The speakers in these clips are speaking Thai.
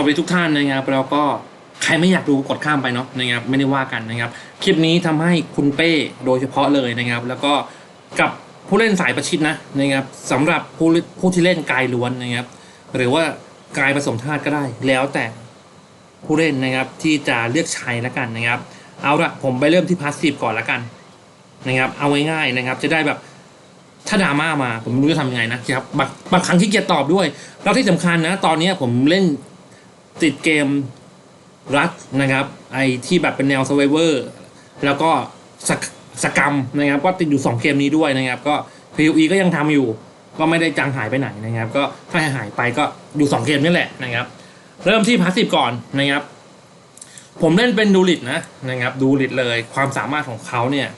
สวัสดีทุกท่านนะครับแล้วก็ใครไม่อยากดูกดข้ามไปเนาะนะครับไม่ได้ว่ากันนะครับ คลิปนี้ทำให้คุณเป้โดยเฉพาะเลยนะครับ แล้วก็กับผู้เล่นสายประชิดนะนะครับสำหรับผู้ผู้ที่เล่นกายล้วนนะครับ หรือว่ากายผสมธาตุก็ได้ แล้วแต่ผู้เล่นนะครับที่จะเลือกใช้แล้วกันนะครับ เอาละผมไปเริ่มที่พาสซีฟก่อนแล้วกันนะครับ เอาง่ายๆนะครับ จะได้แบบถ้าดราม่ามาผมไม่รู้จะทำยังไงนะครับบางบางครั้งที่เกียจตอบด้วย แล้วที่สำคัญนะ ตอนนี้ผมเล่น ติดเกมรัดนะครับ ไอที่แบบเป็นแนว s u r v i v o r แล้วก็สกสกรรมนะครับ ก็ติดอยู่ 2 เกมนี้ด้วยนะครับ ก็ PUE ก็ยังทำอยู่ ก็ไม่ได้จางหายไปไหนนะครับ ก็ถ้าหายไปก็อยู่ 2 เกมนี่แหละนะครับ เริ่มที่พาสซีฟก่อนนะครับ ผมเล่นเป็นดูลิตนะนะครับ ดูลิตเลยความสามารถของเขาเนี่ย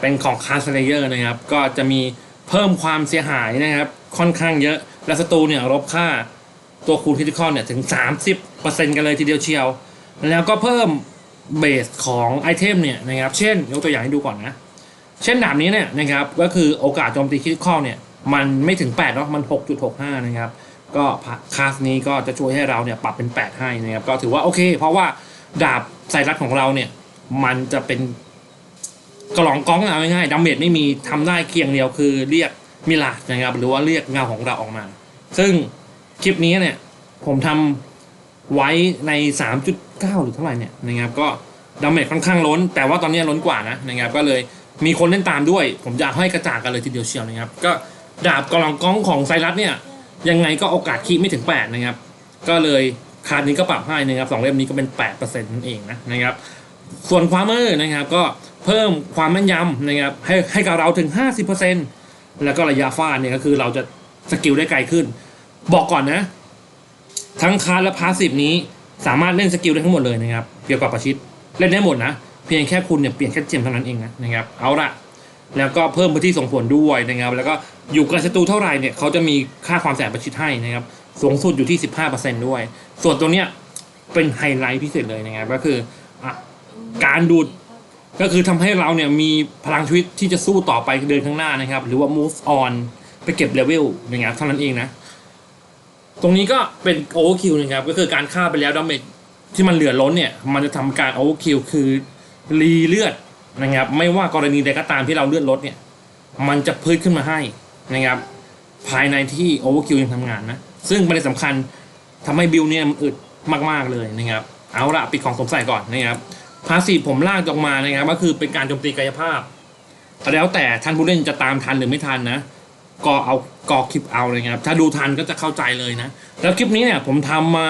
เป็นของคาสเลเยอร์นะครับ ก็จะมีเพิ่มความเสียหายนะครับ ค่อนข้างเยอะและศัตรูเนี่ยลบค่า ตัวคูณคริติคอลเนี่ยถึง 30%กันเลยทีเดียวเชียว แล้วก็เพิ่มเบสของไอเทมเนี่ยนะครับ เช่นยกตัวอย่างให้ดูก่อนนะ เช่นดาบนี้เนี่ยนะครับก็คือโอกาสโจมตีคริติคอลเนี่ยมันไม่ถึง8เนาะมัน 6.65 นะครับ ก็คลาสนี้ก็จะช่วยให้เราเนี่ยปรับเป็น 8 ให้นะครับ ก็ถือว่าโอเค เพราะว่าดาบไซรัสของเราเนี่ยมันจะเป็นกระหลองก้องเอาง่ายๆดัมเมจไม่มีทำได้เคียงเดียวคือเรียกมิลาดนะครับหรือว่าเรียกเงาของเราออกมา ซึ่ง คลิปนี้เนี่ยผมทำไว้ใน 3.9 หรือเท่าไหร่เนี่ยนะครับก็ดัมเมจค่อนข้างล้น แต่ว่าตอนนี้ล้นกว่านะนะครับก็เลยมีคนเล่นตามด้วย ผมอยากให้กระจ่างกันเลยทีเดียวเชียวนะครับ ก็ดาบกรองก้องของไซรัสเนี่ยยังไงก็โอกาสคีไม่ถึง 8 นะครับ ก็เลยคาร์ดนี้ก็ปรับให้นะครับสองเล่มนี้ก็เป็น 8%นั่นเองนะนะครับ ส่วนความมือนะครับก็เพิ่มความแม่นยำนะครับให้ให้กับเราถึง 50%แล้วก็ระยะฟาดเนี่ยก็คือเราจะสกิลได้ไกลขึ้น บอกก่อนนะ ทั้งคาร์และพาสซีฟนี้สามารถเล่นสกิลได้ทั้งหมดเลยนะครับเกี่ยวกับประชิดเล่นได้หมดนะ เพียงแค่คุณเนี่ยเปลี่ยนแค่เจมเท่านั้นเองนะนะครับเอาละแล้วก็เพิ่มพื้นที่ส่งผลด้วยนะครับ แล้วก็อยู่กับศัตรูเท่าไหร่เนี่ยเขาจะมีค่าความแสบประชิดให้นะครับสูงสุดอยู่ที่ 15%ด้วย ส่วนตัวเนี้ยเป็นไฮไลท์พิเศษเลยนะครับก็คืออการดูดก็คือทำให้เราเนี่ยมีพลังชีวิตที่จะสู้ต่อไปเดินข้างหน้านะครับ หรือว่า move on ไปเก็บเลเวลอย่างเงี้ยเท่านั้นเองนะ ตรงนี้ก็เป็นโอเวอร์คิวนะครับก็คือการฆ่าไปแล้วดาเมจที่มันเหลือล้นเนี่ย มันจะทำการโอเวอร์คิวคือรีเลือดนะครับไม่ว่ากรณีใดก็ตามที่เราเลือดลดเนี่ยมันจะพื้นขึ้นมาให้นะครับภายในที่โอเวอร์คิวยังทำงานนะ ซึ่งประเด็นสำคัญทำให้บิลเนี่ยอึดมาก ๆ เลยนะครับ เอาละปิดของสงสัยก่อนนะครับพาสีผมลากออกมานะครับ ก็คือเป็นการโจมตีกายภาพ แล้วแต่ท่านผู้เล่นจะตามทันหรือไม่ทันนะ ก็เอากอคลิปเอาเลยครับ ถ้าดูทันก็จะเข้าใจเลยนะ แล้วคลิปนี้เนี่ยผมทำมา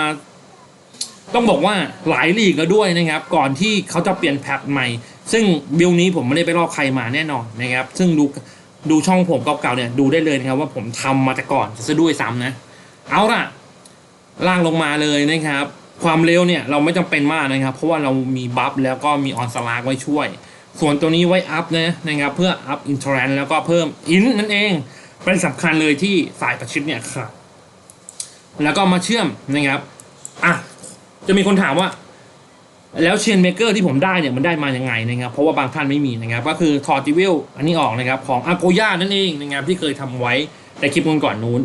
ต้องบอกว่าหลายลีกแล้วด้วยนะครับ ก่อนที่เขาจะเปลี่ยนแพทใหม่ ซึ่งบิลนี้ผมไม่ได้ไปลอกใครมาแน่นอนนะครับ ซึ่งดูดูช่องผมเก่าๆเนี่ยดูได้เลยนะครับว่าผมทำมาแต่ก่อนจะด้วยซ้ำนะ เอาล่ะล่างลงมาเลยนะครับ ความเร็วเนี่ยเราไม่จำเป็นมากนะครับ เพราะว่าเรามีบัฟแล้วก็มีออนสลากไว้ช่วย ส่วนตัวนี้ไว้อัพนะนะครับ เพื่ออัพอินทรนแล้วก็เพิ่มอินนั่นเอง เป็นสำคัญเลยที่สายประชิดเนี่ยครับแล้วก็มาเชื่อมนะครับอะจะมีคนถามว่า แล้วเชนเมเกอร์ที่ผมได้เนี่ยมันได้มายังไงนะครับเพราะว่าบางท่านไม่มีนะครับ ก็คือถอดจิวิลอันนี้ออกนะครับของอาโกย่านั่นเองนะครับที่เคยทำไว้ในคลิปก่อนๆนู้น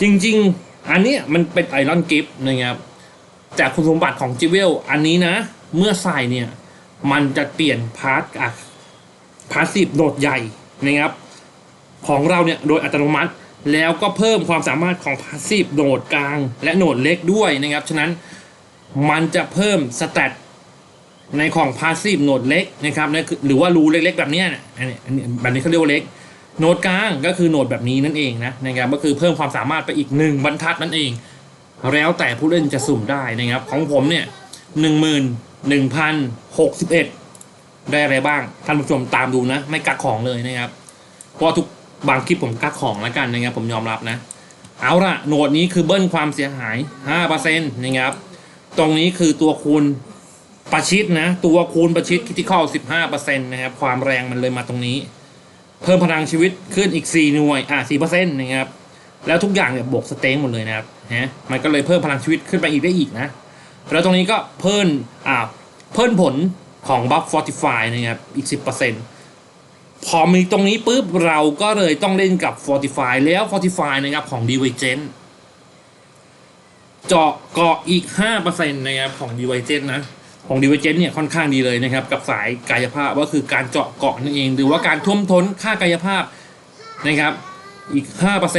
จริง ๆ อันนี้มันเป็นไอรอนกิฟต์นะครับจากคุณสมบัติของจิเวลอันนี้นะ เมื่อใส่เนี่ยมันจะเปลี่ยนพาร์ทอะพาสซีฟโหนดใหญ่นะครับ ของเราเนี่ยโดยอัตโนมัติ แล้วก็เพิ่มความสามารถของพาสซีฟโหนดกลางและโหนดเล็กด้วยนะครับ ฉะนั้นมันจะเพิ่มสเตตในของพาสซีฟโหนดเล็กนะครับนั่นคือหรือว่ารูเล็กๆ แบบนี้นะอันนี้อันนี้แบบนี้เขาเรียกว่าเล็กโหนดกลางก็คือโหนดแบบนี้นั่นเองนะนะครับก็คือเพิ่มความสามารถไปอีกหนึ่งบรรทัดนั่นเอง แล้วแต่ผู้เล่นจะสุ่มได้นะครับ ของผมเนี่ยหนึ่งหมื่นหนึ่งพันหกสิบเอ็ดได้อะไรบ้าง ท่านผู้ชมตามดูนะ ไม่กักของเลยนะครับ เพราะทุก บางคลิปผมกักของแล้วกันนะครับผมยอมรับนะ เอาละโหนดนี้คือเบิ้ลความเสียหายห้าเปอร์เซ็นต์นะครับ ตรงนี้คือตัวคูณประชิดนะ ตัวคูณประชิดคิติคอลสิบห้าเปอร์เซ็นต์นะครับ ความแรงมันเลยมาตรงนี้ เพิ่มพลังชีวิตขึ้นอีก 4 หน่วย อ่า4เปอร์เซ็นต์นะครับ แล้วทุกอย่างเนี่ยบวกสเต็งหมดเลยนะครับฮะมันก็เลยเพิ่มพลังชีวิตขึ้นไปอีกได้อีกนะ แล้วตรงนี้ก็เพิ่มอ่าเพิ่มผลของบัฟฟอร์ติฟายนะครับอีก 10% พอมีตรงนี้ปุ๊บเราก็เลยต้องเล่นกับ Fortify แล้ว Fortify นะครับของ d i v e r g e n t เจาะเกาะอีก 5%นะครับของดีไวเจนนะของดีไวเจนเนี่ยค่อนข้างดีเลยนะครับกับสายกายภาพก็คือการเจาะเกาะนั่นเอง หรือว่าการท่วมท้นค่ากายภาพนะครับอีก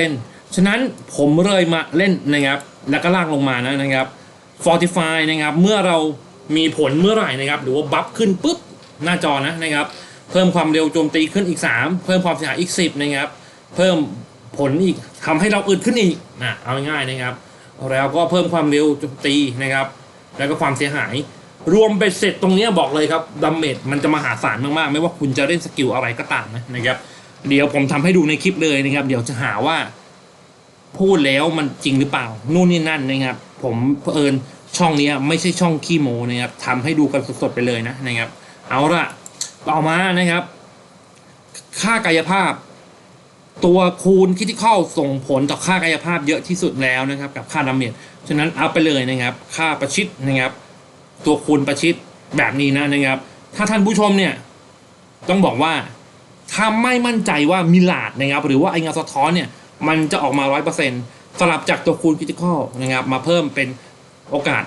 5%ฉะนั้นผมเลยมาเล่นนะครับแล้วก็ลากลงมานะนะครับ Fortify นะครับเมื่อเรามีผลเมื่อไหร่นะครับหรือว่าบัฟขึ้นปุ๊บหน้าจอนะนะครับ เพิ่มความเร็วโจมตีขึ้นอีก 3 เพิ่มความเสียหายอีก 10นะครับ เพิ่มผลอีกทำให้เราอึดขึ้นอีกนะเอาง่ายๆนะครับ แล้วก็เพิ่มความเร็วโจมตีนะครับ แล้วก็ความเสียหาย รวมไปเสร็จตรงนี้บอกเลยครับดัมเมจมันจะมหาศาลมากๆ ไม่ว่าคุณจะเล่นสกิลอะไรก็ตามนะนะครับ เดี๋ยวผมทำให้ดูในคลิปเลยนะครับ เดี๋ยวจะหาว่า พูดแล้วมันจริงหรือเปล่า นู่นนี่นั่นนะครับ ผมเผอิญช่องนี้ไม่ใช่ช่องขี้โมนะครับทำให้ดูกันสดๆไปเลยนะนะครับ เอาละ ต่อมานะครับ ค่ากายภาพ ตัวคูณคิดที่เข้าส่งผลต่อค่ากายภาพเยอะที่สุดแล้วนะครับ กับค่าดาเมจฉะนั้นเอาไปเลยนะครับ ค่าประชิดนะครับ ตัวคูณประชิดแบบนี้นะนะครับ ถ้าท่านผู้ชมเนี่ย ต้องบอกว่าถ้าไม่มั่นใจว่ามิลาดนะครับ หรือว่าไอเงาสะท้อนเนี่ย มันจะออกมาร้อยเปอร์เซ็นต์สลับจากตัวคูณคิดข้อนะครับ มาเพิ่มเป็นโอกาส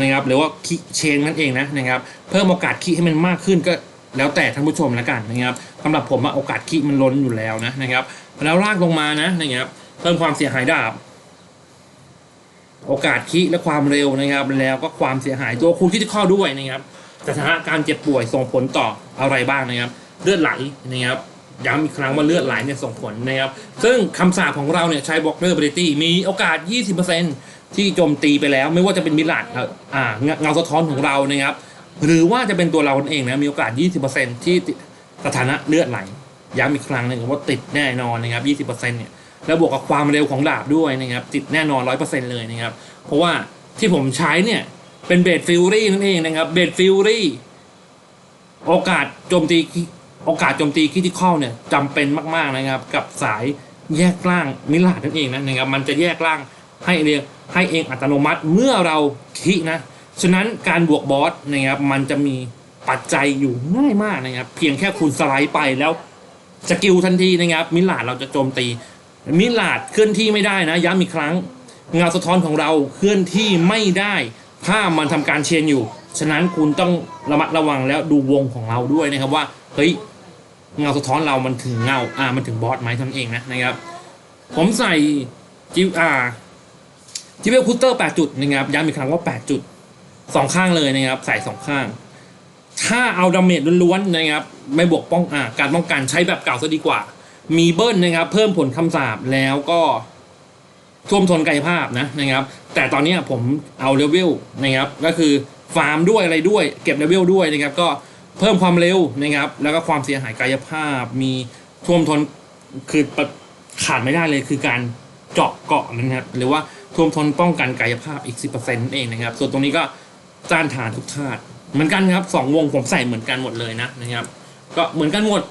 นะครับหรือว่าคิเชนนั่นเองนะนะครับ เพิ่มโอกาสคิให้มันมากขึ้นก็แล้วแต่ท่านผู้ชมแล้วกันนะครับสำหรับผมอะโอกาสคิมันล้นอยู่แล้วนะนะครับ แล้วลากลงมานะนะครับเพิ่มความเสียหายดาบ โอกาสคิและความเร็วนะครับ แล้วก็ความเสียหายตัวคูณคิดข้อด้วยนะครับสถานการณ์เจ็บป่วยส่งผลต่ออะไรบ้างนะครับ เลือดไหลนะครับย้ำอีกครั้งว่าเลือดไหลเนี่ยส่งผลนะครับ ซึ่งคำสาปของเราเนี่ยใช้บล็อกเกอร์เบรตี้มีโอกาส 20% ที่โจมตีไปแล้ว ไม่ว่าจะเป็นมิลาดอ่าเงาเงาสะท้อนของเรานะครับ หรือว่าจะเป็นตัวเราเองนะมีโอกาส 20%ที่สถานะเลือดไหลย้ำอีกครั้งหนึงว่าติดแน่นอนนะครับ 20%เนี่ยแล้วบวกกับความเร็วของดาบด้วยนะครับติดแน่นอน 100%เลยนะครับ เพราะว่าที่ผมใช้เนี่ยเป็นเบดฟิลรี่นั่นเองนะครับเบดฟิลรี่โอกาสโจมตีโอกาสโจมตีคิที่เข้าเนี่ยจำเป็นมาก ๆนะครับ กับสายแยกล่างมิลาดนั่นเองนะนะครับมันจะแยกล่างให้เรียง ให้เองอัตโนมัติเมื่อเราคินะ ฉะนั้นการบวกบอสนะครับมันจะมีปัจจัยอยู่ง่ายมากนะครับ เพียงแค่คุณสไลด์ไปแล้วสกิลทันทีนะครับ มิลาดเราจะโจมตี มิลาดเคลื่อนที่ไม่ได้นะย้ำอีกครั้งเงาสะท้อนของเราเคลื่อนที่ไม่ได้ถ้ามันทำการเชียนอยู่ ฉะนั้นคุณต้องระมัดระวังแล้วดูวงของเราด้วยนะครับว่าเฮ้ยเงาสะท้อนเรามันถึงเงาอ่ามันถึงบอสไหมท่านั้นเองนะนะครับ ผมใส่จิวอ่า จิเวลคูเตอร์8จุดนะครับย้ำอีกครั้งว่า 8 จุดสองข้างเลยนะครับ ใส่สองข้าง ถ้าเอาดาเมจล้วนๆนะครับ ไม่บวกป้องอ่าการป้องกันใช้แบบเก่าซะดีกว่า มีเบิ้ลนะครับ เพิ่มผลคำสาปแล้วก็ท่วมทนกายภาพนะนะครับ แต่ตอนนี้ผมเอาเลเวลนะครับ ก็คือฟาร์มด้วยอะไรด้วย เก็บเลเวลด้วยนะครับ ก็เพิ่มความเร็วนะครับ แล้วก็ความเสียหายกายภาพ มีท่วมทนคือขาดไม่ได้เลยคือการเจาะเกาะนะครับหรือว่า ท่วมทนป้องกันกายภาพอีก 10%นั่นเองนะครับ ส่วนตรงนี้ก็ต้านทานทุกธาตุเหมือนกันครับสองวงผมใส่เหมือนกันหมดเลยนะนะครับ ก็เหมือนกันหมด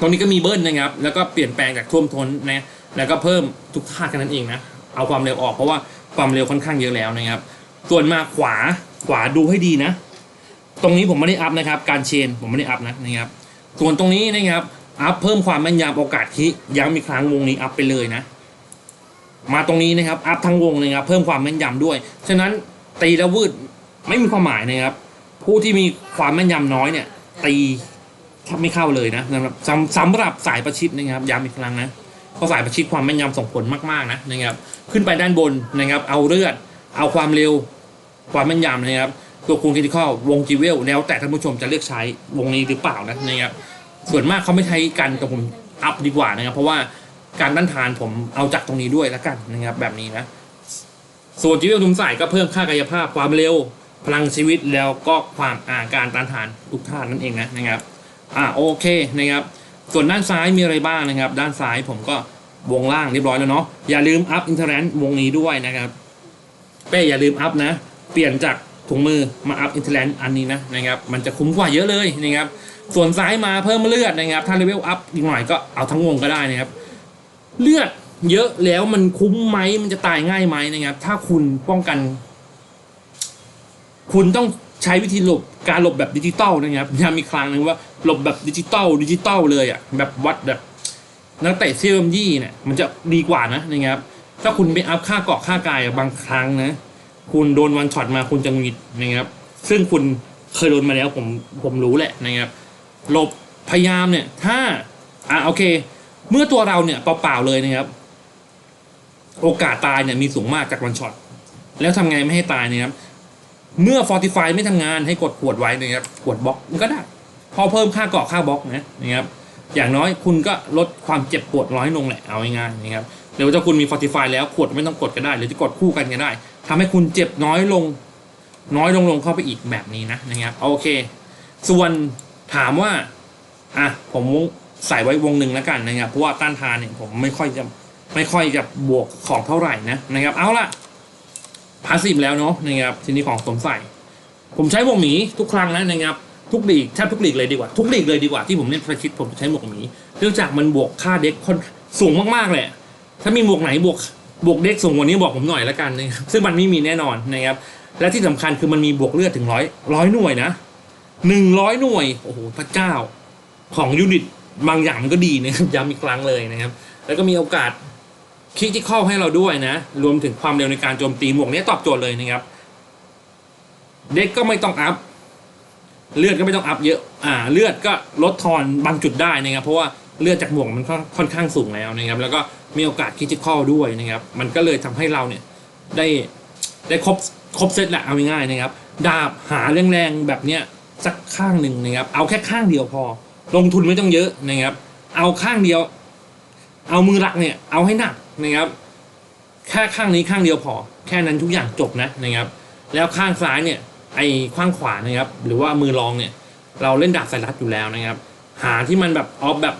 ตรงนี้ก็มีเบิ้ลนะครับ แล้วก็เปลี่ยนแปลงจากท่วมทนนะแล้วก็เพิ่มทุกธาตุกันนั่นเองนะเอาความเร็วออกเพราะว่าความเร็วค่อนข้างเยอะแล้วนะครับ ส่วนมาขวาขวาดูให้ดีนะ ตรงนี้ผมไม่ได้อัพนะครับ การเชนผมไม่ได้อัพนะนะครับส่วนตรงนี้นะครับอัพเพิ่มความแม่นยำโอกาสคิย้ำอีกครั้งวงนี้อัพไปเลยนะ มาตรงนี้นะครับอัพทั้งวงเลยครับเพิ่มความแม่นยำด้วย ฉะนั้นตีแล้ววืดไม่มีความหมายนะครับ ผู้ที่มีความแม่นยำน้อยเนี่ย ตีแทบไม่เข้าเลยนะสำหรับสำหรับสายประชิดนะครับย้ำอีกครั้งนะเพราะสายประชิดความแม่นยำส่งผลมากๆนะนะครับ ขึ้นไปด้านบนนะครับ เอาเลือด เอาความเร็วความแม่นยำนะครับตัวคูณคิทิคอลวงจีเวลแล้วแต่ท่านผู้ชมจะเลือกใช้วงนี้หรือเปล่านะนะครับส่วนมากเขาไม่ใช้กันแต่ผมอัพดีกว่านะครับเพราะว่า การต้านทานผมเอาจากตรงนี้ด้วยแล้วกันนะครับ แบบนี้นะ ส่วนจีเวลทุมใส่ก็เพิ่มค่ากายภาพความเร็ว พลังชีวิตแล้วก็ความอาการต้านทานทุกท่านนั่นเองนะนะครับ อ่าโอเคนะครับ ส่วนด้านซ้ายมีอะไรบ้างนะครับ ด้านซ้ายผมก็วงล่างเรียบร้อยแล้วเนาะอย่าลืมอัพอินเทอร์เน็ตวงนี้ด้วยนะครับเป้อย่าลืมอัพนะ เปลี่ยนจากถุงมือมาอัพอินเทอร์เน็ตอันนี้นะนะครับ มันจะคุ้มกว่าเยอะเลยนะครับ ส่วนซ้ายมาเพิ่มเลือดนะครับ ถ้าเลเวลอัพอีกหน่อยก็เอาทั้งวงก็ได้นะครับ เลือดเยอะแล้วมันคุ้มไหมมันจะตายง่ายไหมนะครับ ถ้าคุณป้องกัน คุณต้องใช้วิธีหลบการหลบแบบดิจิตอลนะครับย้ำอีกครั้งหนึงว่าหลบแบบดิจิตอลดิจิตอลเลยอะแบบวัดแบบนักเตะเซียมยี่เนี่ยมันจะดีกว่านะนะครับ ถ้าคุณไปอัพค่าเกาะค่ากายบางครั้งนะ คุณโดนวันช็อตมาคุณจะหงุดหงิดนะครับ ซึ่งคุณเคยโดนมาแล้วผมผมรู้แหละนะครับหลบพยายามเนี่ย ถ้าอะโอเค เมื่อตัวเราเนี่ยเปล่าๆเลยนะครับ โอกาสตายเนี่ยมีสูงมากจากวันช็อตแล้วทำไงไม่ให้ตายนะครับ เมื่อ Fortify ไม่ทำงานให้กดขวดไว้นะครับขวดบล็อกมันก็ได้ พอเพิ่มค่าเกาะค่าบล็อกนะนะครับ อย่างน้อยคุณก็ลดความเจ็บปวดน้อยลงแหละเอาง่ายๆนะครับหรือว่าถ้าคุณมี Fortify แล้วขวดไม่ต้องกดก็ได้ หรือจะกดคู่กันก็ได้ทำให้คุณเจ็บน้อยลง น้อยลงลงเข้าไปอีกแบบนี้นะนะครับโอเค ส่วนถามว่าอะผม ใส่ไว้วงหนึ่งแล้วกันนะครับ เพราะว่าต้านทานเนี่ยผมไม่ค่อยจะไม่ค่อยจะบวกของเท่าไหร่นะนะครับ เอาล่ะพาสซีฟแล้วเนาะนะครับทีนี้ของสมใส่ผมใช้วกหมีทุกครั้งนะนะครับทุกลีกแทบทุกลีกเลยดีกว่าทุกลีกเลยดีกว่าที่ผมเล่นประชิดผมใช้หมวกหมีเนื่องจากมันบวกค่าเด็กค่อนสูงมากๆเลยถ้ามีหมวกไหนบวกบวกเด็กสูงกว่านี้บอกผมหน่อยละกันนะครับซึ่งมันไม่มีแน่นอนนะครับและที่สำคัญคือมันมีบวกเลือดถึงร้อยร้อยหน่วยนะหนึ่งร้อยหน่วยโอ้โหพระเจ้าของยูนิต บางอย่างมันก็ดีนะครับย้ำอีกครั้งเลยนะครับ แล้วก็มีโอกาสคลิกที่เข้าให้เราด้วยนะ รวมถึงความเร็วในการโจมตีหมวกนี้ตอบโจทย์เลยนะครับ เด็กก็ไม่ต้องอัพ เลือดก็ไม่ต้องอัพเยอะ อ่า เลือดก็ลดทอนบางจุดได้นะครับ เพราะว่าเลือดจากหมวกมันค่อนค่อนข้างสูงแล้วนะครับ แล้วก็มีโอกาสคริติคอลด้วยนะครับ มันก็เลยทำให้เราเนี่ยได้ได้ครบครบเซตแหละเอาง่ายๆนะครับ ดาบหาแรงๆแบบเนี้ยสักข้างหนึ่งนะครับ เอาแค่ข้างเดียวพอ ลงทุนไม่ต้องเยอะนะครับ เอาข้างเดียว เอามือหลักเนี่ย เอาให้หนักนะครับแค่ข้างนี้ข้างเดียวพอ แค่นั้นทุกอย่างจบนะนะครับ แล้วข้างซ้ายเนี่ยไอ้ข้างขวานะครับ หรือว่ามือรองเนี่ย เราเล่นดาบสายรัดอยู่แล้วนะครับ หาที่มันแบบออฟแบบ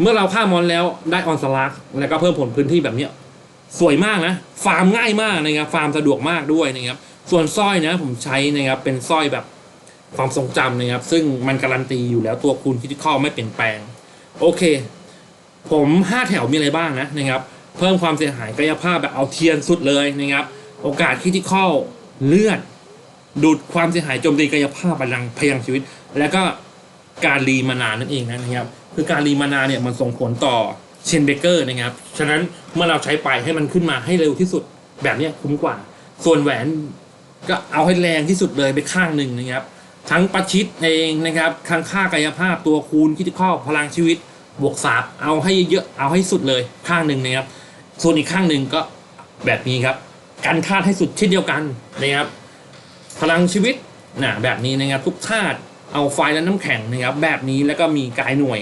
เมื่อเราฆ่ามอนแล้วได้ออนสลักแล้วก็เพิ่มผลพื้นที่แบบเนี้ยสวยมากนะ ฟาร์มง่ายมากนะครับ ฟาร์มสะดวกมากด้วยนะครับ ส่วนสร้อยนะ ผมใช้นะครับเป็นสร้อยแบบ ความทรงจำนะครับ ซึ่งมันการันตีอยู่แล้วตัวคูณคิดข้อไม่เปลี่ยนแปลง โอเค ผมห้าแถวมีอะไรบ้างนะนะครับ เพิ่มความเสียหายกายภาพแบบเอาเทียนสุดเลยนะครับ โอกาสคิดข้อเลือด ดูดความเสียหายโจมตีกายภาพพลังพยังชีวิต แล้วก็การรีมานานั่นเองนะครับ คือการรีมานาเนี่ยมันส่งผลต่อเชนเบเกอร์นะครับ ฉะนั้นเมื่อเราใช้ไปให้มันขึ้นมาให้เร็วที่สุดแบบนี้คุ้มกว่า ส่วนแหวนก็เอาให้แรงที่สุดเลยไปข้างหนึ่งนะครับ ทั้งประชิดเองนะครับทั้งค่ากายภาพตัวคูณคิดข้อพลังชีวิตบวกสาบเอาให้เยอะเอาให้สุดเลยข้างหนึ่งนะครับ ส่วนอีกข้างหนึ่งก็แบบนี้ครับกันธาตุให้สุดเช่นเดียวกันนะครับ พลังชีวิตนะแบบนี้นะครับทุกธาตุเอาไฟและน้ำแข็งนะครับ แบบนี้แล้วก็มีกายหน่วย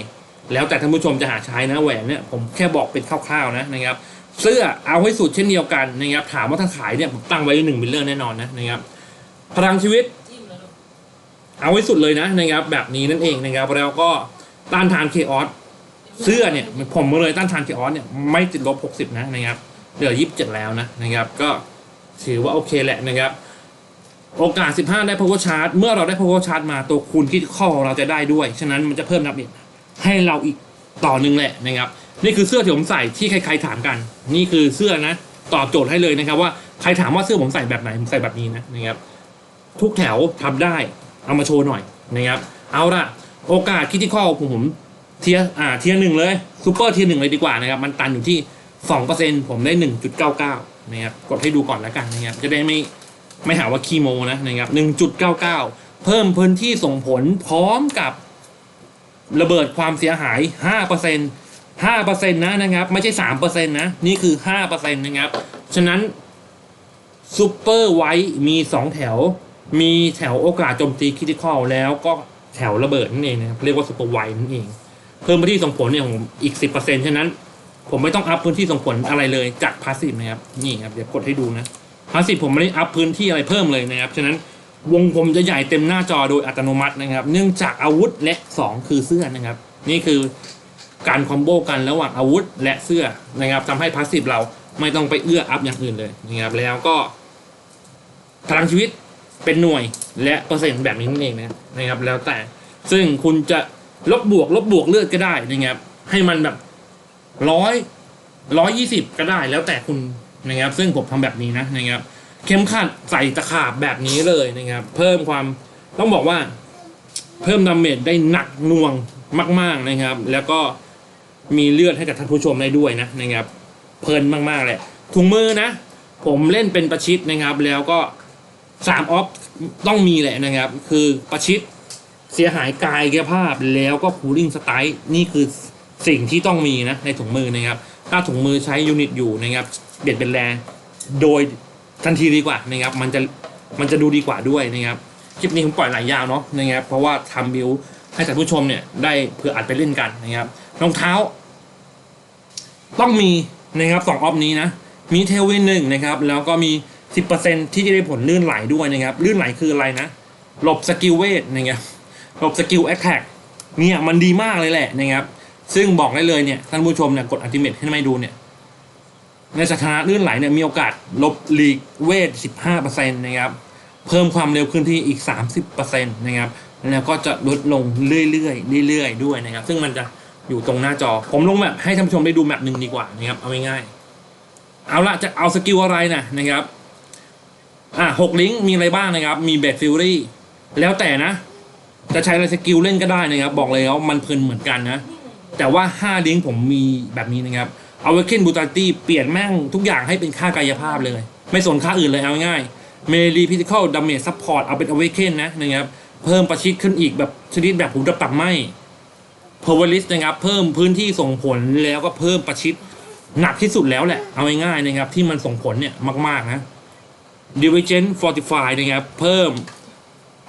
แล้วแต่ท่านผู้ชมจะหาใช้นะแหวนเนี่ยผมแค่บอกเป็นคร่าวๆนะนะครับ เสื้อเอาให้สุดเช่นเดียวกันนะครับ ถามว่าถ้าขายเนี่ยผมตั้งไว้หนึ่งบิลเลอร์แน่นอนนะนะครับ พลังชีวิต เอาไว้สุดเลยนะนะครับแบบนี้นั่นเองนะครับแล้วก็ต้านทานเคออสเสื้อเนี่ยผมเลยต้านทานเคออสเนี่ยไม่ติดลบ 60 นะนะครับเหลือ 27 แล้วนะนะครับก็ถือว่าโอเคแหละนะครับ โอกาส 15 ได้ power charge เมื่อเราได้ power charge มาตัวคูณที่ข้อเราจะได้ด้วย ฉะนั้นมันจะเพิ่มนับเอกให้เราอีกต่อหนึ่งแหละนะครับ นี่คือเสื้อที่ผมใส่ที่ใครๆถามกัน นี่คือเสื้อนะตอบโจทย์ให้เลยนะครับว่าใครถามว่าเสื้อผมใส่แบบไหนผมใส่แบบนี้นะนะครับทุกแถวทำได้ เอามาโชว์หน่อยนะครับเอาละโอกาสคิดที่ข้อผมผมเทียร์อ่าเทียร์หนึ่งเลยซูเปอร์เทียร์หนึ่งเลยดีกว่านะครับมันตันอยู่ที่สองเปอร์เซ็นผมได้หนึ่งจุดเก้าเก้านะครับกดให้ดูก่อนแล้วกันนะครับจะได้ไม่ไม่หาว่าคีโมนะนะครับหนึ่งจุดเก้าเก้าเพิ่มพื้นที่ส่งผลพร้อมกับระเบิดความเสียหายห้าเปอร์เซ็นห้าเปอร์เซ็นต์นะนะครับไม่ใช่สามเปอร์เซ็นต์นะนี่คือห้าเปอร์เซ็นต์นะครับฉะนั้นซูเปอร์ไวท์มีสองแถว มีแถวโอกาสโจมตีคริติคอลแล้วก็แถวระเบิดนั่นเองนะครับเรียกว่าซูเปอร์ไวนั่นเอง เพิ่มพื้นที่ส่งผลเนี่ยผมอีกสิบเปอร์เซ็นต์ฉะนั้น ผมไม่ต้องอัพพื้นที่ส่งผลอะไรเลยจากพาสซีฟนะครับนี่ครับเดี๋ยวกดให้ดูนะพาสซีฟผมไม่ได้อัพพื้นที่อะไรเพิ่มเลยนะครับฉะนั้นวงผมจะใหญ่เต็มหน้าจอโดยอัตโนมัตินะครับ เนื่องจากอาวุธและสองคือเสื้อนะครับ นี่คือการคอมโบกันระหว่างอาวุธและเสื้อนะครับทำให้พาสซีฟเราไม่ต้องไปเอื้ออัพอย่างอื่นเลยนะครับแล้วก็พลังชีวิต เป็นหน่วยและเปอร์เซ็นต์แบบนี้นั่นเองนะนะครับ แล้วแต่ซึ่งคุณจะลบบวก ลบบวกเลือดก็ได้นะครับ ให้มันแบบร้อยร้อยยี่สิบก็ได้แล้วแต่คุณนะครับ ซึ่งผมทำแบบนี้นะนะครับ เข็มขัดใส่ตะขาบแบบนี้เลยนะครับ เพิ่มความต้องบอกว่า เพิ่มดาเมจได้หนักหน่วงมาก ๆนะครับ แล้วก็มีเลือดให้กับท่านผู้ชมได้ด้วยนะนะครับ เพลินมากๆเลยถุงมือนะ ผมเล่นเป็นประชิดนะครับ แล้วก็ สามออฟต้องมีแหละนะครับ คือประชิดเสียหายกายแกภาพแล้วก็คูลิ่งสไตล์นี่คือสิ่งที่ต้องมีนะในถุงมือนะครับ ถ้าถุงมือใช้ยูนิตอยู่นะครับเบ็ดเป็นแรงโดยทันทีดีกว่านะครับ มันจะมันจะดูดีกว่าด้วยนะครับคลิปนี้ผมปล่อยหลายยาวเนาะนะครับ เพราะว่าทำบิวให้ท่านผู้ชมเนี่ยได้เผื่ออัดไปเล่นกันนะครับรองเท้า ต้องมีนะครับสองออฟนี้นะมีเทลวินหนึ่งนะครับ แล้วก็มี สิบเปอร์เซ็นที่จะได้ผลลื่นไหลด้วยนะครับ ลื่นไหลคืออะไรนะ หลบสกิลเวทนะครับ หลบสกิลแอคแท็กเนี่ยมันดีมากเลยแหละนะครับ ซึ่งบอกได้เลยเนี่ยท่านผู้ชมเนี่ยกดอัลติเมทให้ไม่ดูเนี่ย ในสถานะลื่นไหลเนี่ยมีโอกาสลบลีกเวท 15%นะครับ เพิ่มความเร็วขึ้นที่อีก 30%นะครับ แล้วก็จะลดลงเรื่อยๆเรื่อยๆด้วยนะครับ ซึ่งมันจะอยู่ตรงหน้าจอ ผมลงแมปให้ท่านผู้ชมได้ดูแมปหนึ่งดีกว่านะครับ เอาง่ายๆเอาละจะเอาสกิลอะไรนะนะครับ อะหกลิงก์มีอะไรบ้างนะครับ มีเบดฟิลลี่แล้วแต่นะ จะใช้ในสกิลเล่นก็ได้นะครับ บอกเลยว่ามันเพลินเหมือนกันนะ แต่ว่า 5 ลิงก์ผมมีแบบนี้นะครับ a w a k e n Brutality เปลี่ยนแม่งทุกอย่างให้เป็นค่ากายภาพเลย ไม่สนค่าอื่นเลยเอาง่ายๆ Melee Physical Damage Support เอาเป็น Awaken นะนะครับ เพิ่มประชิดขึ้นอีกแบบชนิดแบบหูดับตับไหม p o w e r l i s t นะครับ เพิ่มพื้นที่ส่งผลแล้วก็เพิ่มประชิดหนักที่สุดแล้วแหละ เอาง่ายๆนะครับ ที่มันส่งผลเนี่ยมากๆนะ Divergent Fortify นะครับ เพิ่ม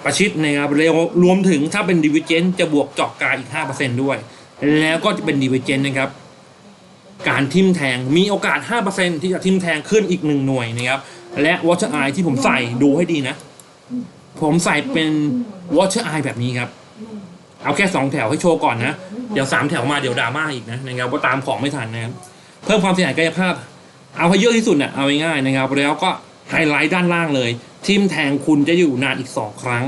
ประชิดนะครับเร็วรวมถึงถ้าเป็น Divergent จะบวกเจาะกายอีก 5%ด้วย แล้วก็จะเป็น Divergent นะครับ การทิมแทงมีโอกาส 5%ที่จะทิมแทงขึ้นอีกหนึ่งหน่วยนะครับ และ Watcher Eye ที่ผมใส่ดูให้ดีนะ ผมใส่เป็น Watcher Eye แบบนี้ครับ เอาแค่ 2 แถวให้โชว์ก่อนนะ เดี๋ยว 3 แถวมาเดี๋ยวดราม่าอีกนะนะครับว่าตามของไม่ทันนะครับเพิ่มความเสียหายกายภาพ เอาให้เยอะที่สุดน่ะเอาง่ายๆนะครับ แล้วก็ ไฮไลท์ด้านล่างเลย ทิมแทงคุณจะอยู่นานอีก 2 ครั้ง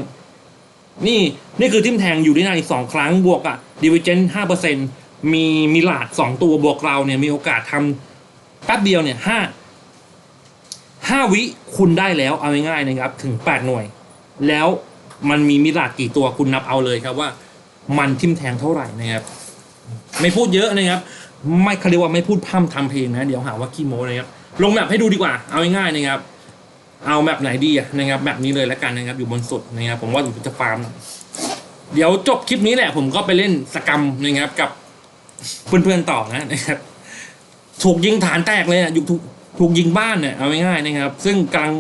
นี่นี่คือทิมแทงอยู่ได้นานอีก 2 ครั้งบวกอะดิวิเจนห้าเปอร์เซ็นมีมีหลาด2ตัวบวกเราเนี่ยมีโอกาสทำแป๊บเดียวเนี่ยห้าห้าวิคุณได้แล้วเอาง่ายๆนะครับถึง8หน่วย แล้วมันมีมิลาดกี่ตัวคุณนับเอาเลยครับว่ามันทิมแทงเท่าไหร่นะครับ ไม่พูดเยอะนะครับ ไม่เขาเรียกว่าไม่พูดพร่ำทำเพลงนะ เดี๋ยวหาว่าขี้โม้นะครับ ลงแมปให้ดูดีกว่า เอาง่ายๆนะครับ เอาแมปไหนดีนะครับแบบนี้เลยแล้วกันนะครับอยู่บนสุดนะครับผมว่าผมจะฟาร์มเดี๋ยวจบคลิปนี้แหละ ผมก็ไปเล่นสกรรมนะครับกับเพื่อนๆต่อนะนะครับถูกยิงฐานแตกเลยอะอยู่ถูกถูกยิงบ้านเนี่ยเอาง่ายๆนะครับ ซึ่งกำลัง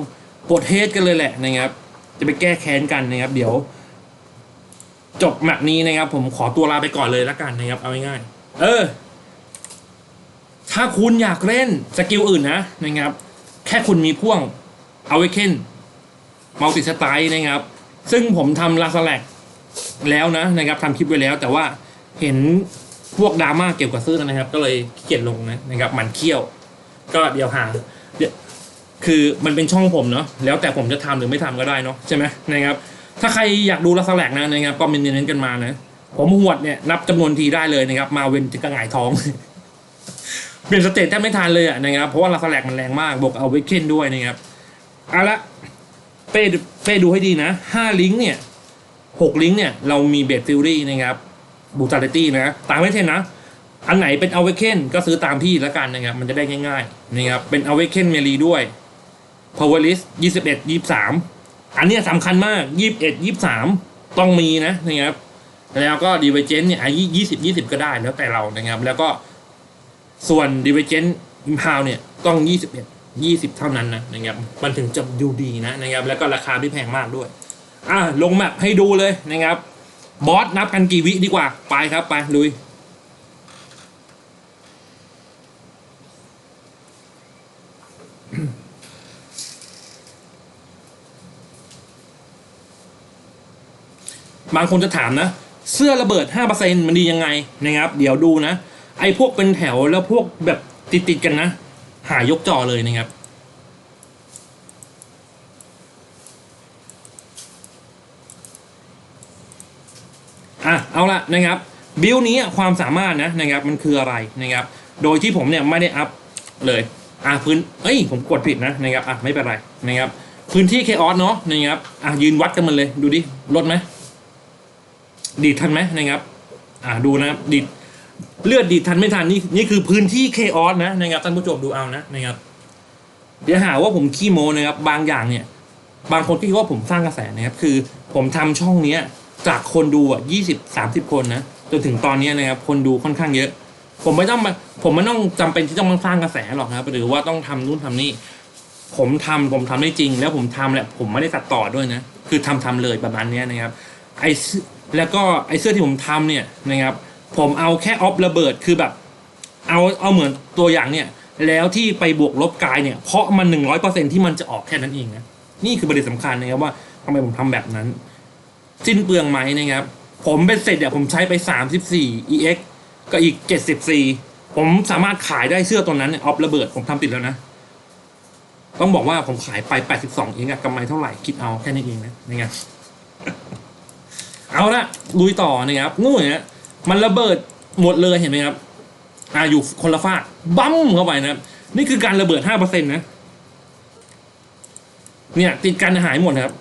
ปวดเฮดกันเลยแหละนะครับ จะไปแก้แค้นกันนะครับ เดี๋ยว จบแมปนี้นะครับ ผมขอตัวลาไปก่อนเลยแล้วกันนะครับ เอาง่ายๆเออ ถ้าคุณอยากเล่นสกิลอื่นนะนะครับ แค่คุณมีพ่วง Awaken Multi Strike นะครับ ซึ่งผมทำลาสแลกแล้วนะนะครับทำคลิปไว้แล้ว แต่ว่าเห็นพวกดราม่าเกี่ยวกับซื้อนะครับ ก็เลยเกียจลงนะนะครับหมันเคี้ยว ก็เดี๋ยวหาคือมันเป็นช่องผมเนาะแล้วแต่ผมจะทำหรือไม่ทำก็ได้เนาะใช่ไหมนะครับ ถ้าใครอยากดูลาสแลกนะนะครับก็มนเน้นกันมานะผมหวดเนี่ยนับจำนวนทีได้เลยนะครับ มาเว้นจะกระหายท้องเปลี่ยนสเตตแทบไม่ทันเลยอะนะครับเพราะว่าลาสแลกมันแรงมากบวกเอาเวกเคนด้วยนะครับ เอาละเป้เป้ดูให้ดีนะห้าลิงก์เนี่ยหกลิงก์เนี่ยเรามีเบดฟิลลี่นะครับบูตาริตี้นะ ตามไม่เทนนะ อันไหนเป็นเอาเวเคนก็ซื้อตามพี่แล้วกันนะครับ มันจะได้ง่ายๆนะครับเป็นเอาเวเคนเมลีด้วย power list ยี่สิบเอ็ดยี่สามอันนี้สำคัญมากยี่สิบเอ็ดยี่สามต้องมีนะนะครับแล้วก็ดีเวเจนเนี่ยอายุยี่สิบยี่สิบก็ได้แล้วแต่เรานะครับ แล้วก็ส่วนดีเวเจนอิมพาวเนี่ยต้องยี่สิบเอ็ด ยี่สิบเท่านั้นนะนะครับมันถึงจะดูดีนะนะครับแล้วก็ราคาไม่แพงมากด้วยอะลงแมปให้ดูเลยนะครับบอสนับกันกี่วิดีกว่าไปครับไปลุยบางคนจะถามนะ เสื้อระเบิด 5%มันดียังไงนะครับ เดี๋ยวดูนะ ไอ้พวกเป็นแถวแล้วพวกแบบติดๆกันนะ หายกจอเลยนะครับ อะ เอาละนะครับ บิลนี้ความสามารถนะนะครับมันคืออะไรนะครับ โดยที่ผมเนี่ยไม่ได้อัพเลย อะพื้น เอ้ยผมกดผิดนะนะครับ อะไม่เป็นไรนะครับพื้นที่เคออสเนาะนะครับ อะยืนวัดกันมันเลยดูดิลดไหมดีดทันไหมนะครับ อ่าดูนะดีด เลือดดีดทันไม่ทันนี่นี่คือพื้นที่เคออสนะนะครับท่านผู้ชมดูเอานะนะครับ เดี๋ยวหาว่าผมขี้โมนะครับบางอย่างเนี่ย บางคนก็คิดว่าผมสร้างกระแสนะครับ คือผมทำช่องเนี้ยจากคนดูอะยี่สิบสามสิบคนนะจนถึงตอนนี้นะครับ คนดูค่อนข้างเยอะ ผมไม่ต้องมาผมไม่ต้องจำเป็นที่ต้องมาสร้างกระแสหรอกนะครับ หรือว่าต้องทำนู่นทำนี่ผมทำผมทำได้จริง แล้วผมทำแหละผมไม่ได้ตัดต่อด้วยนะ คือทำทำเลยประมาณเนี้ยนะครับไอ้แล้วก็ไอเสื้อที่ผมทำเนี่ยนะครับ ผมเอาแค่ออฟระเบิดคือแบบ เอาเอาเหมือนตัวอย่างเนี่ย แล้วที่ไปบวกลบกายเนี่ย เพราะมันหนึ่งร้อยเปอร์เซ็นที่มันจะออกแค่นั้นเองนะนี่คือประเด็นสำคัญนะครับว่าทำไมผมทำแบบนั้น สิ้นเปลืองไหมนะครับ ผมเป็นเสร็จเนี่ยผมใช้ไปสามสิบสี่ ex ก็อีกเจ็ดสิบสี่ผมสามารถขายได้เสื้อตัวนั้นเนี่ยออฟระเบิดผมทำติดแล้วนะต้องบอกว่าผมขายไปแปดสิบสองเองอะกำไรเท่าไหร่ คิดเอาแค่นี้เองนะนะครับเอาละลุยต่อนะครับนู่นเนี่ย มันระเบิดหมดเลยเห็นไหมครับอ่าอยู่คนละฝากบั้มเข้าไปนะครับ นี่คือการระเบิดห้าเปอร์เซ็นต์นะ เนี่ยติดกันหายหมดครับ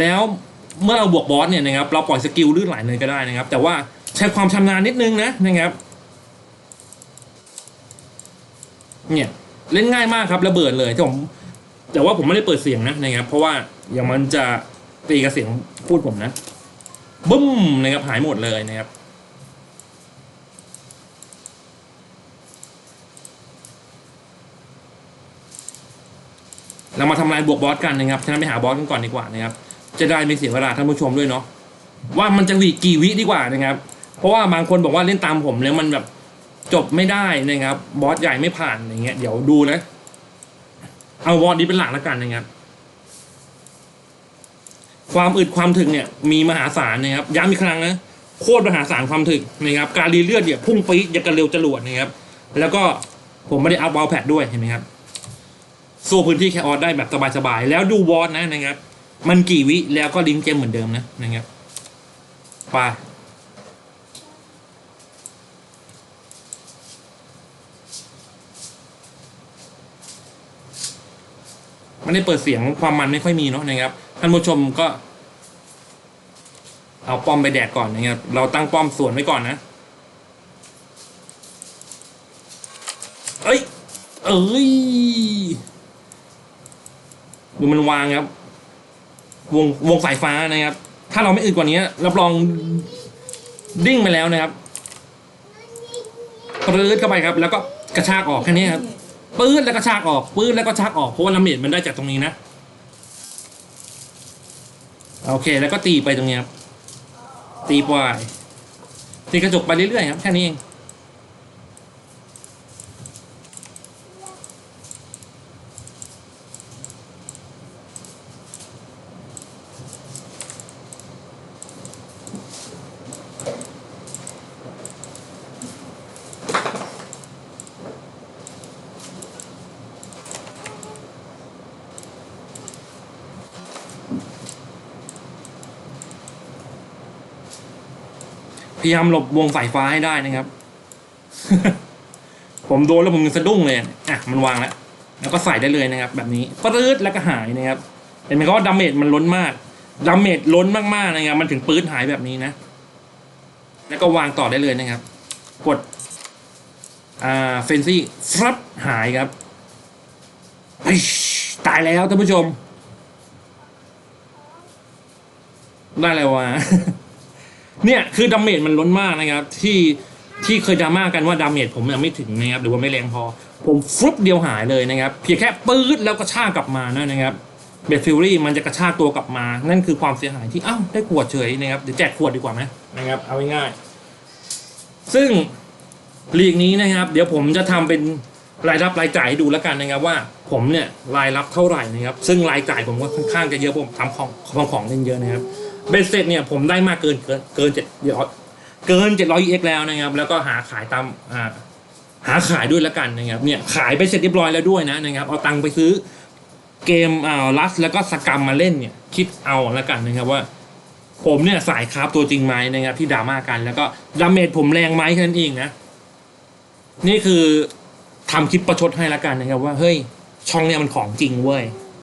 แล้วเมื่อเราบวกบอสเนี่ยนะครับ เราปล่อยสกิลลื่นไหลเลยก็ได้นะครับ แต่ว่าใช้ความชำนาญนิดนึงนะนะครับ เนี่ยเล่นง่ายมากครับระเบิดเลยแต่ผมแต่ว่าผมไม่ได้เปิดเสียงนะนะครับ เพราะว่าอย่างมันจะตีกับเสียงพูดผมนะ บึ้มนะครับหายหมดเลยนะครับเรามาทำลายบวกบอสกันนะครับ ฉะนั้นไปหาบอสกันก่อนดีกว่านะครับ จะได้ไม่เสียเวลาท่านผู้ชมด้วยเนาะ ว่ามันจะหวีกี่วิดีกว่านะครับ เพราะว่าบางคนบอกว่าเล่นตามผมแล้วมันแบบจบไม่ได้นะครับ บอสใหญ่ไม่ผ่านอย่างเงี้ย เดี๋ยวดูนะ เอาบอสนี้เป็นหลักแล้วกันนะครับ ความอึดความถึกเนี่ยมีมหาศาลนะครับย้ำอีกครั้งนะโคตรมหาศาลความถึกนะครับการรีเลือดเนี่ยพุ่งปี๊ดอย่างกันเร็วจรวดนะครับแล้วก็ผมไม่ได้อัพวอลแพดด้วยเห็นไหมครับสู้พื้นที่แคออสได้แบบสบายๆแล้วดูวอสนะนะครับ มันกี่วิแล้วก็ลิงเกมเหมือนเดิมนะนะครับไปไม่ได้เปิดเสียงความมันไม่ค่อยมีเนาะนะครับ ท่านผู้ชมก็ เอาป้อมไปแดกก่อนนะครับเราตั้งป้อมส่วนไว้ก่อนนะเอ้ย เอ้ยดูมันวางครับ วงวงสายฟ้านะครับ ถ้าเราไม่อึดกว่านี้รับรองดิ้งไปแล้วนะครับปื๊ดเข้าไปครับ แล้วก็กระชากออกแค่นี้ครับปื๊ดแล้วก็ชากออกปื๊ดแล้วก็ชากออกเพราะว่าลาเมดมันได้จากตรงนี้นะ โอเค แล้วก็ตีไปตรงนี้ครับ ตีปลายตีกระจกไปเรื่อยๆครับ แค่นี้เอง ยายามหลบวงสายฟ้าให้ได้นะครับ ผมโดนแล้วผมยังสะดุ้งเลย อะ มันวางแล้ว แล้วก็ใส่ได้เลยนะครับ แบบนี้ปื๊ดแล้วก็หายนะครับ เห็นไหมครับว่าดาเมจมันล้นมาก ดาเมจล้นมากๆนะครับ มันถึงปื๊ดหายแบบนี้นะ แล้วก็วางต่อได้เลยนะครับ กด อ่า เฟนซี่ฟรับหายครับ ตายแล้วท่านผู้ชม ได้เลยวะ เนี่ยคือดาเมจมันล้นมากนะครับ ที่ที่เคยดราม่ากันว่าดาเมจผมยังไม่ถึงนะครับหรือว่าไม่แรงพอ ผมฟลุปเดียวหายเลยนะครับ เพียงแค่ปื๊ดแล้วก็ชากกลับมานะนะครับเบดฟิลลี่มันจะกระชากตัวกลับมา นั่นคือความเสียหายที่อ้าวได้ขวดเฉยนะครับเดี๋ยวแจกขวดดีกว่าไหมนะครับเอาง่ายๆซึ่งลีกนี้นะครับ เดี๋ยวผมจะทำเป็นรายรับรายจ่ายให้ดูแล้วกันนะครับว่าผมเนี่ยรายรับเท่าไหร่นะครับ ซึ่งรายจ่ายผมก็ค่อนข้างจะเยอะพราะผมทำของของของเล่นเยอะนะครับ เบสเซ็ตเนี่ยผมได้มากเกินเกินเกินเจ็ดร้อยเกินเจ็ดร้อยเอ็กแล้วนะครับ แล้วก็หาขายตามอ่าหาขายด้วยแล้วกันนะครับเนี่ยขายไปเสร็จเรียบร้อยแล้วด้วยนะนะครับเอาตังค์ไปซื้อเกมอ่าลัสแล้วก็สกรรมมาเล่นเนี่ยคิดเอาแล้วกันนะครับว่า ผมเนี่ยสายคราฟตัวจริงไหมนะครับที่ดราม่ากันแล้วก็ดาเมจผมแรงไหมแค่นั้นเองนะนี่คือทำคลิปประชดให้แล้วกันนะครับว่าเฮ้ยช่องเนี่ยมันของจริงเว้ย